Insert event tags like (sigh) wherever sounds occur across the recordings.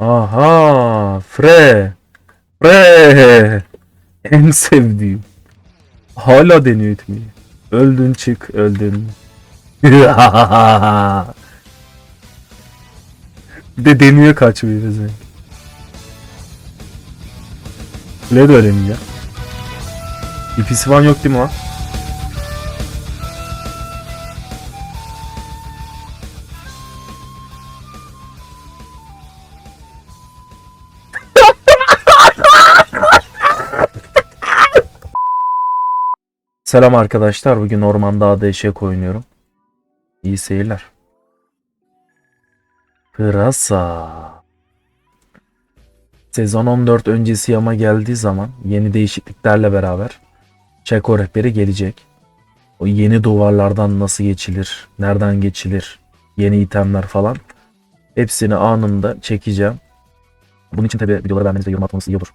Aha, Fre. Fre. (laughs) En sevdiğim. Hala deniyor itmeyi. Öldün çık, öldün. (laughs) Bir de deniyor kaçmayı bize. Kule de öğreneceğim. İpisi falan yok değil mi lan? Selam arkadaşlar. Bugün ormanda eşek oynuyorum. İyi seyirler. Pırasa. Sezon 14 öncesi yama geldiği zaman yeni değişikliklerle beraber Çeko rehberi gelecek. O yeni duvarlardan nasıl geçilir, nereden geçilir, yeni itemler falan hepsini anında çekeceğim. Bunun için tabi videoları beğenmeniz ve yorum atmanız iyi olur.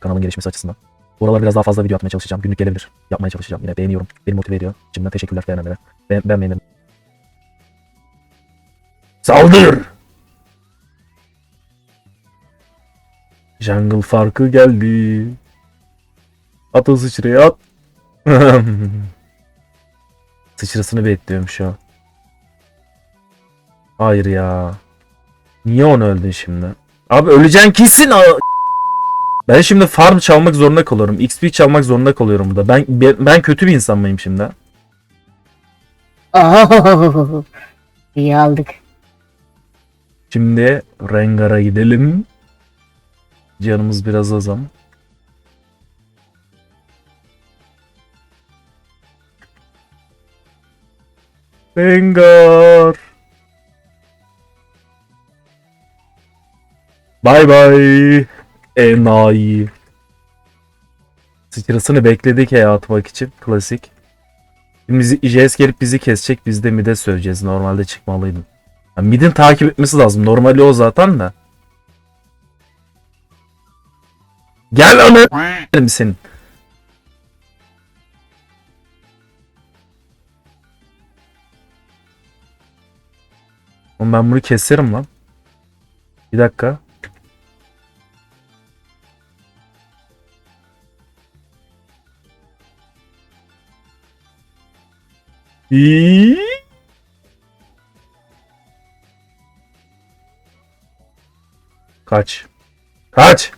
Kanalın gelişmesi açısından. Bu biraz daha fazla video atmaya çalışacağım. Günlük gelebilir. Yapmaya çalışacağım. Yine beğeniyorum. Beni motive ediyor. Şimdiden teşekkürler beğenenlere. Be beğenmeyenlere. Saldır! Jungle farkı geldi. At o sıçrayı at. (laughs) Sıçrasını bekliyorum şu an. Hayır ya. Niye onu öldün şimdi? Abi öleceksin kesin. Ben şimdi farm çalmak zorunda kalıyorum. XP çalmak zorunda kalıyorum burada. Ben ben, kötü bir insan mıyım şimdi? Oho. (laughs) İyi aldık. Şimdi Rengar'a gidelim. Canımız biraz az ama. Rengar. Bay bay. Enayi. Sıçrasını bekledik ya atmak için. Klasik. Şimdi JS gelip bizi kesecek. Biz de mid'e söveceğiz. Normalde çıkmalıydım. Ya mid'in takip etmesi lazım. Normali o zaten de. Gel ana senin. Oğlum ben bunu keserim lan. Bir dakika. Kaç. Kaç.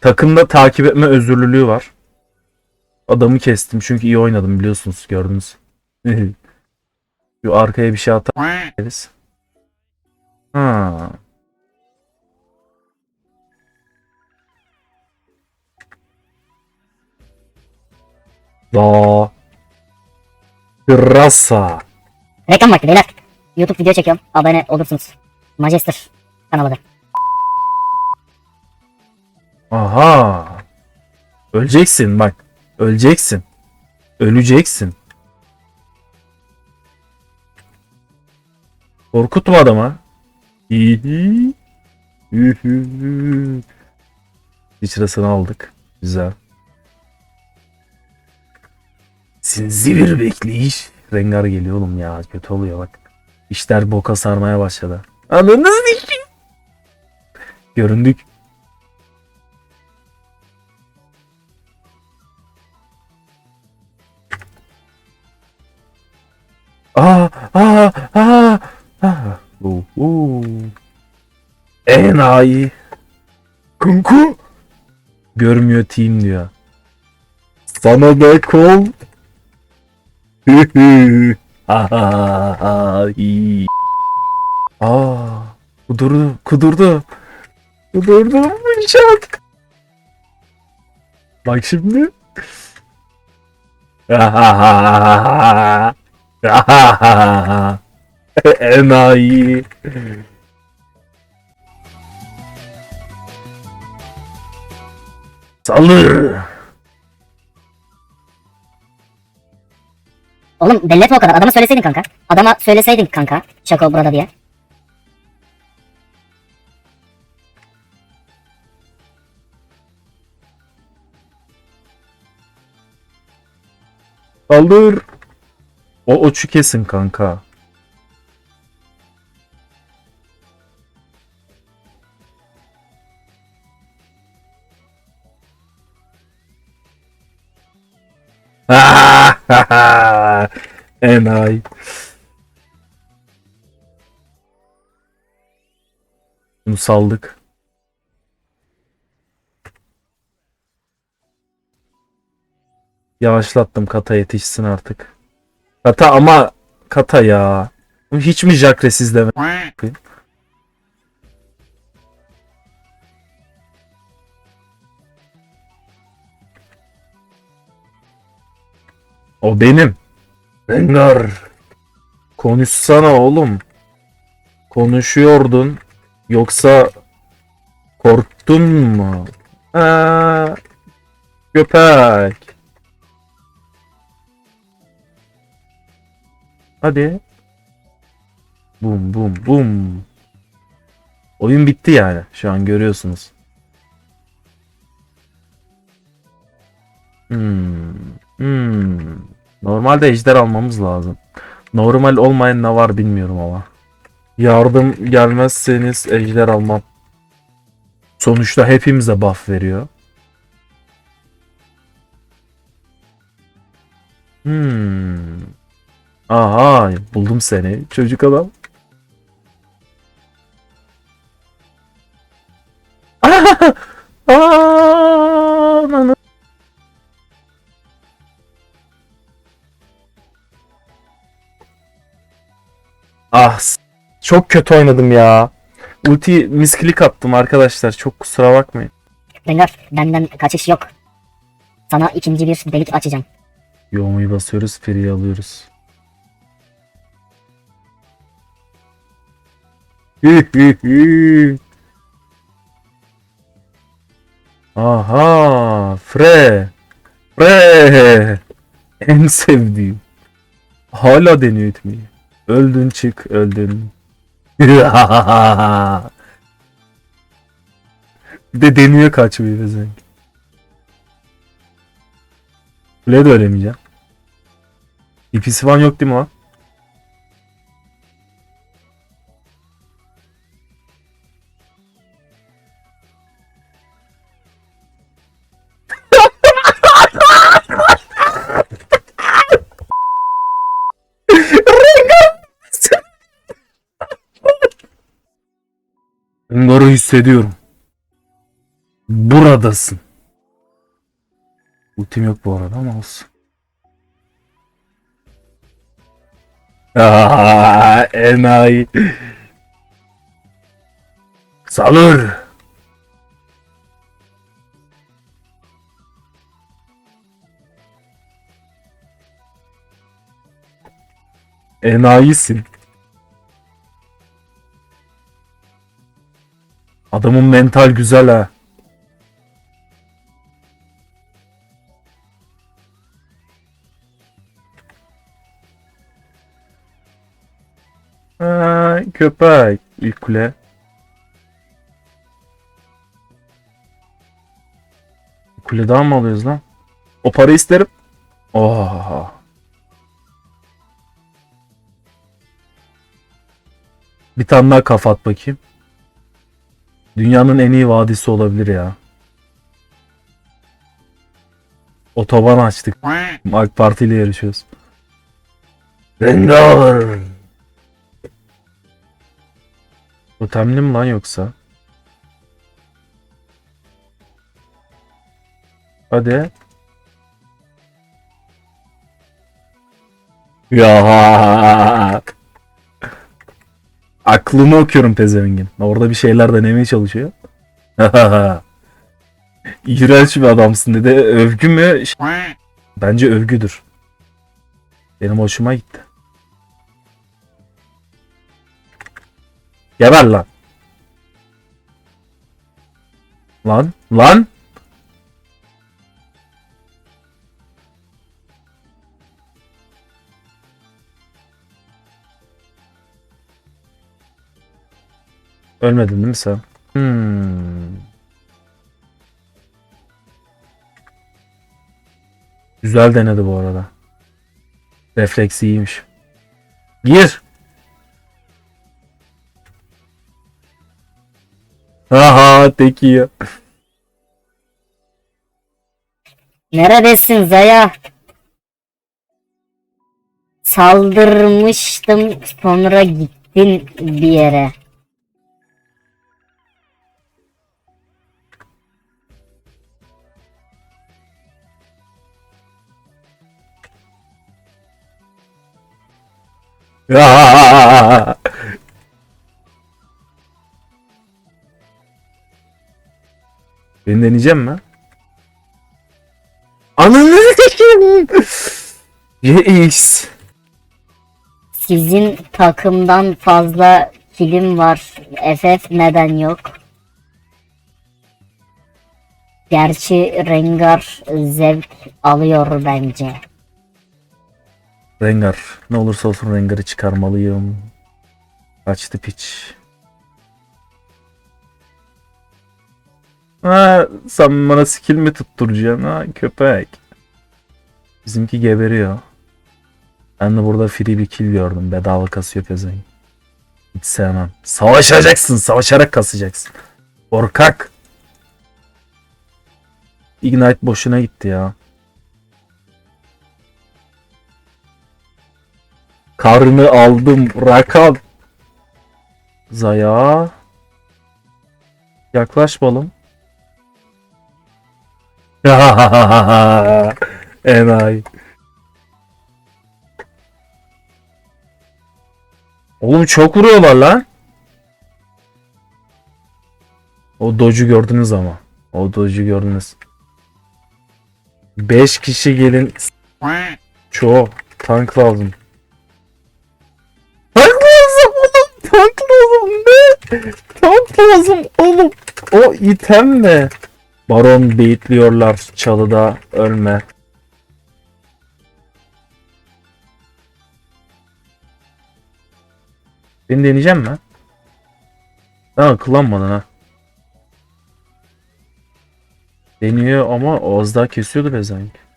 Takımda takip etme özürlülüğü var. Adamı kestim çünkü iyi oynadım biliyorsunuz gördünüz. (laughs) Şu arkaya bir şey atarız. Ha. Da. Pırasa. Reklam vakti beyler. YouTube video çekiyorum. Abone olursunuz. Majester kanalı. Aha. Öleceksin bak. Öleceksin. Öleceksin. Korkutma adama. İyi. Sıçrasını aldık. Güzel. Sinsi bir bekleyiş. Rengar geliyor oğlum ya. Kötü oluyor bak. İşler boka sarmaya başladı. Ananı sikeyim. Göründük. Aa, aa, aa, aa. Uh, uh. Enayi. Kunku. Görmüyor team diyor. Sana da kol. Hı. Ha, ha, ha. Aa, kudurdu, kudurdu. Kudurdu bıçak. Bak şimdi. Enayi. Salır. Oğlum belli etme o kadar. Adama söyleseydin kanka. Adama söyleseydin kanka. Şako burada diye. Saldır. O oçu kesin kanka. (laughs) Enayi. Bunu saldık. Yavaşlattım kata yetişsin artık. Kata ama kata ya. Hiç mi Jakres izleme? O benim. Rengar. Konuşsana oğlum. Konuşuyordun. Yoksa korktun mu? Ha, köpek. Hadi. Bum bum bum. Oyun bitti yani. Şu an görüyorsunuz. Hmm. Hmm. Normalde ejder almamız lazım. Normal olmayan ne var bilmiyorum ama. Yardım gelmezseniz ejder almam. Sonuçta hepimize buff veriyor. Hmm. Aha buldum seni çocuk adam. (laughs) Aa, Ah çok kötü oynadım ya. Ulti misklik attım arkadaşlar. Çok kusura bakmayın. Rengar benden kaçış yok. Sana ikinci bir delik açacağım. Yoğumayı basıyoruz. Free'yi alıyoruz. Aha, Fre. Fre. En sevdiğim. Hala deniyor etmeyi. Öldün çık, öldün. (laughs) Bir de deniyor kaçmayı bezen. Kule de ölemeyeceğim. İpisi falan yok değil mi lan? Hissediyorum. Buradasın. Ultim yok bu arada ama olsun. Aa, (laughs) enayi. Salır. Enayisin. Adamın mental güzel ha. Ha, köpek. İlk kule. Kule daha mı alıyoruz lan? O para isterim. Oh. Bir tane daha kafa bakayım. Dünyanın en iyi vadisi olabilir ya. Otoban açtık. AK Parti ile yarışıyoruz. Rengar. Totemli mi lan yoksa? Hadi. Ya. Aklımı okuyorum pezevengin. Orada bir şeyler denemeye çalışıyor. (laughs) İğrenç bir adamsın dedi. Övgü mü? Bence övgüdür. Benim hoşuma gitti. Geber lan. Lan. Lan. Ölmedin değil mi sen? Hmm. Güzel denedi bu arada. Refleksi iyiymiş. Gir. Aha teki ya. Neredesin Zaya? Saldırmıştım sonra gittin bir yere. (laughs) Beni deneyeceğim mi? Ananı sikeyim. (laughs) Yes. Sizin takımdan fazla kilim var. FF neden yok? Gerçi Rengar zevk alıyor bence. Rengar. Ne olursa olsun Rengar'ı çıkarmalıyım. Kaçtı piç. Ha, sen bana skill mi tutturacaksın ha köpek? Bizimki geberiyor. Ben de burada free bir kill gördüm. Bedava kasıyor pezevenk. Hiç sevmem. Savaşacaksın. Savaşarak kasacaksın. Korkak. Ignite boşuna gitti ya. Karnı aldım rakam. Zaya. Yaklaş balım. (laughs) Enayi. Oğlum çok vuruyorlar lan. O doju gördünüz ama. O doju gördünüz. 5 kişi gelin. Çoğu. Tank lazım. Tank lazım ne? Tank lazım oğlum. O item ne? Baron beyitliyorlar çalıda ölme. Beni deneyeceğim mi? Daha akıllanmadın ha. Deniyor ama az daha kesiyordu bezenk.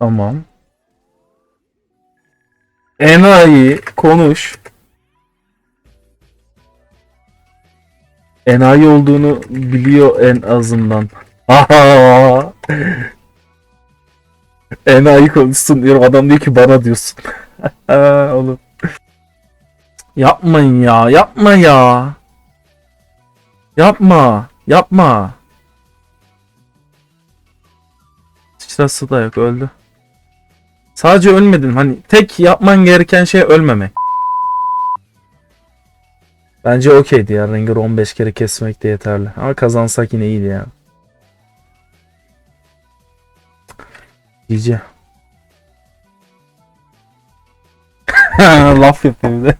Tamam. Enayi konuş. Enayi olduğunu biliyor en azından. (laughs) Enayi konuşsun diyorum. Adam diyor ki bana diyorsun. (laughs) Oğlum. Yapmayın ya. Yapma ya. Yapma. Yapma. Sıçrası da yok. Öldü. Sadece ölmedin. Hani tek yapman gereken şey ölmemek. Bence okeydi ya. Rengar 15 kere kesmek de yeterli. Ama kazansak yine iyiydi ya. GG. (laughs) Laf yapıyor bir de.